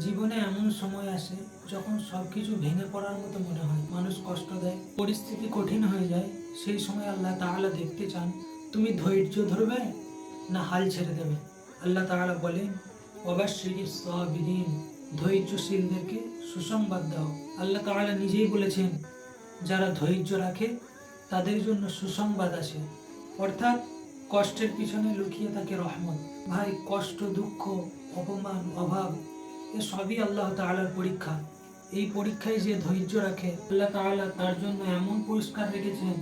জীবনে এমন সময় আসে যখন সবকিছু ভেঙে পড়ার মতো মনে হয়। মানুষ কষ্ট দেয়, পরিস্থিতি কঠিন হয়ে যায়। সেই সময় আল্লাহ তাআলা দেখতে চান, তুমি ধৈর্য ধরবে না হাল ছেড়ে দেবে? আল্লাহ তাআলা বলেন অবাশিরি সাবিরিন ধৈর্যশীলদেরকে সুসংবাদ দাও। আল্লাহ তাআলা নিজেই বলেছেন, যারা ধৈর্য রাখে, তাদের জন্য সুসংবাদ আছে অর্থাৎ কষ্টের পিছনে লুকিয়ে থাকে রহমত। ভাই, কষ্ট, দুঃখ, অপমান, অভাব এ সবই আল্লাহ তাআলার পরীক্ষা। এই পরীক্ষায় যে ধৈর্য রাখে, আল্লাহ তাআলা তার জন্য এমন পুরস্কার রেখেছেন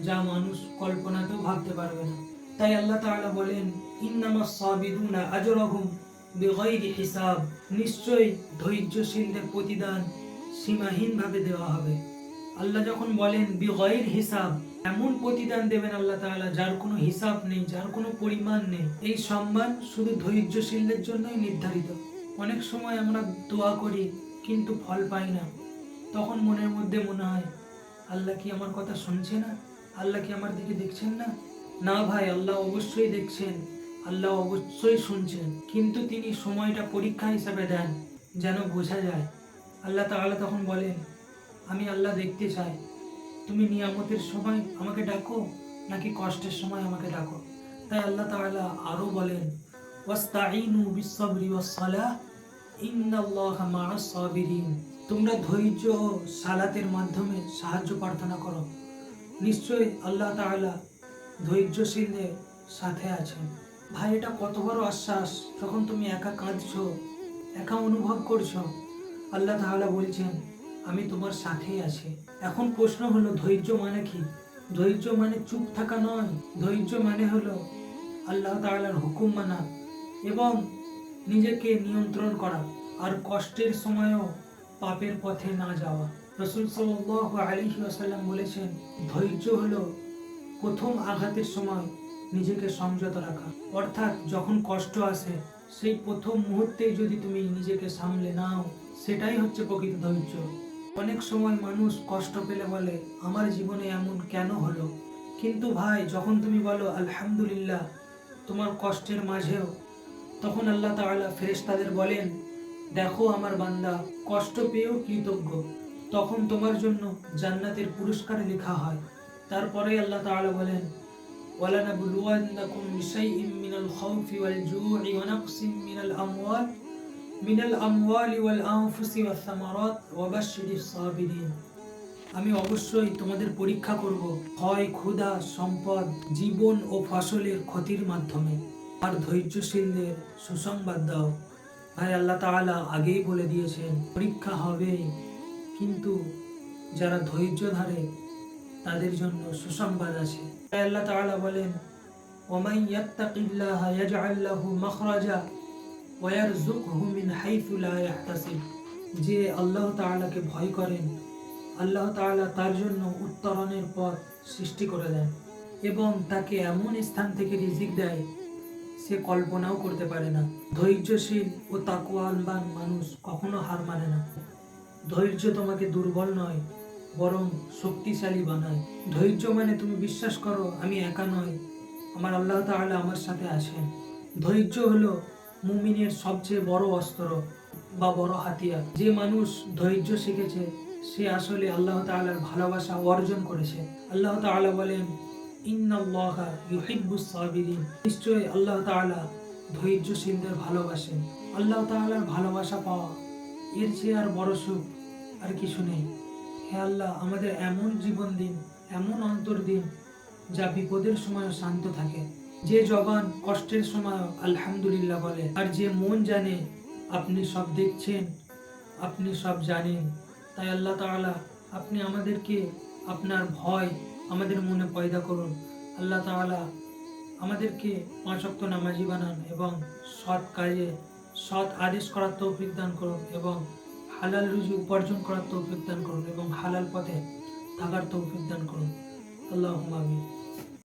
যা মানুষ কল্পনাতেও ভাবতে পারবে না। তাই আল্লাহ তাআলা বলেন, ইন্নামাস সাবিরুনা আজরাহুম বিগাইরি হিসাব। নিশ্চয়ই ধৈর্যশীলদের প্রতিদান সীমাহীনভাবে দেওয়া হবে। আল্লাহ যখন বলেন বিগয়ের হিসাব, এমন প্রতিদান দেবেন আল্লাহ তাআলা যার কোনো হিসাব নেই, যার কোনো পরিমাণ নেই। এই সম্মান শুধু ধৈর্যশীলদের জন্যই নির্ধারিত। অনেক সময় আমরা দোয়া করি, কিন্তু ফল পাই না। তখন মনের মধ্যে মনে হয়, আল্লাহ কি আমার কথা শুনছে না? আল্লাহ কি আমার দিকে দেখছেন না? না ভাই, আল্লাহ অবশ্যই দেখছেন, আল্লাহ অবশ্যই শুনছেন। কিন্তু তিনি সময়টা পরীক্ষা হিসাবে দেন, যেন বোঝা যায়। আল্লাহ তাআলা তখন বলেন, আমি আল্লাহ দেখতে চাই। তুমি নিয়ামতের সময় আমাকে ডাকো, নাকি কষ্টের সময় আমাকে ডাকো? তাই আল্লাহ তাআলা আরও বলেন ওয়াস্তাইনু বিসসাবরি ওয়াসসালাহ। তোমরা ধৈর্য ও সালাতের মাধ্যমে সাহায্য প্রার্থনা করো। নিশ্চয়ই আল্লাহ তাআলা ধৈর্যশীলদের সাথে আছেন। ভাই, এটা কত বড় আশ্বাস, যখন তুমি একা কাঁদছো, একা অনুভব করছ। আল্লাহ তাআলা বলছেন, আমি তোমার সাথেই আছি। এখন প্রশ্ন হলো, ধৈর্য মানে কি? ধৈর্য মানে চুপ থাকা নয়, ধৈর্য মানে হলো আল্লাহ তাআলার হুকুম মানা। এবং নিজেকে নিয়ন্ত্রণ করা আর কষ্টের সময়ও পাপের পথে না যাওয়া। রসুল সাল্লাল্লাহু আলাইহি ওয়াসাল্লাম বলেছেন, ধৈর্য হলো প্রথম আঘাতের সময় নিজেকে সংযত রাখা। অর্থাৎ যখন কষ্ট আসে, সেই প্রথম মুহূর্তেই যদি তুমি নিজেকে সামলে নাও, সেটাই হচ্ছে প্রকৃত ধৈর্য। অনেক সময় মানুষ কষ্ট পেলে বলে, আমার জীবনে এমন কেন হলো? কিন্তু ভাই, যখন তুমি বলো, আলহামদুলিল্লাহ, তোমার কষ্টের মাঝেও তখন আল্লাহ তাআলা ফেরেশতাদের বলেন দেখো আমার বান্দা কষ্ট পেয়েও কৃতজ্ঞ তখন তোমার জন্য জান্নাতের পুরস্কার লেখা হয় তারপরে আল্লাহ তাআলা বলেন ولنبلونكم بشيء من الخوف والجوع ونقص من الأموال من الأموال والأنفس والثمرات وبشر الصابرين আমি অবশ্যই তোমাদের পরীক্ষা করব হয় ক্ষুধা সম্পদ জীবন ও ফসলের ক্ষতির মাধ্যমে আর ধৈর্যশীলদের সুসংবাদ দাও। ভাই আল্লাহ তাআলা আগেই বলে দিয়েছেন, পরীক্ষা হবেই। কিন্তু যারা ধৈর্য ধরে, তাদের জন্য সুসংবাদ আছে। তাই আল্লাহ তাআলা বলেন যে আল্লাহ তাআলাকে ভয় করেন, আল্লাহ তাআলা তার জন্য উত্তরণের পথ সৃষ্টি করে দেন এবং তাকে এমন স্থান থেকে রিজিক দেয় সে কল্পনাও করতে পারে না। ধৈর্যশীল ও তাকুয়ালবান মানুষ কখনো হার মানে না। ধৈর্য তোমাকে দুর্বল নয়, বরং শক্তিশালী বানায়। ধৈর্য মানে তুমি বিশ্বাস করো, আমি একা নয় আমার আল্লাহ তাআলা আমার সাথে আছেন। ধৈর্য হলো মুমিনের সবচেয়ে বড় অস্ত্র বা বড় হাতিয়ার। যে মানুষ ধৈর্য শিখেছে, সে আসলে আল্লাহ তাআলার ভালোবাসা অর্জন করেছে। আল্লাহ তাআলা বলেন নিশ্চয়ই আল্লাহ তাআলা ধৈর্যশীলদের ভালোবাসেন। আল্লাহ তাআলার ভালোবাসা পাওয়া এর চেয়ে আর বড় সুখ আর কিছু নেই। হে আল্লাহ, আমাদের এমন জীবন দিন এমন অন্তর দিন যা বিপদের সময় শান্ত থাকে। যে জবান কষ্টের সময় আলহামদুলিল্লাহ বলে। আর যে মন জানে, আপনি সব দেখছেন, আপনি সব জানেন। তাই আল্লাহ তাআলা, আপনি আমাদেরকে আপনার ভয় আমাদের মনে পয়দা করুন। আল্লাহ তাআলা আমাদেরকে পাঁচ পাঁচক্ত নামাজি বানান এবং সৎ কাজে সৎ আদেশ করার তৌফিক দান করুন এবং হালাল রুজি উপার্জন করার তৌফিক দান করুন এবং হালাল পথে থাকার তৌফিক দান করুন। আল্লাহ আমিন।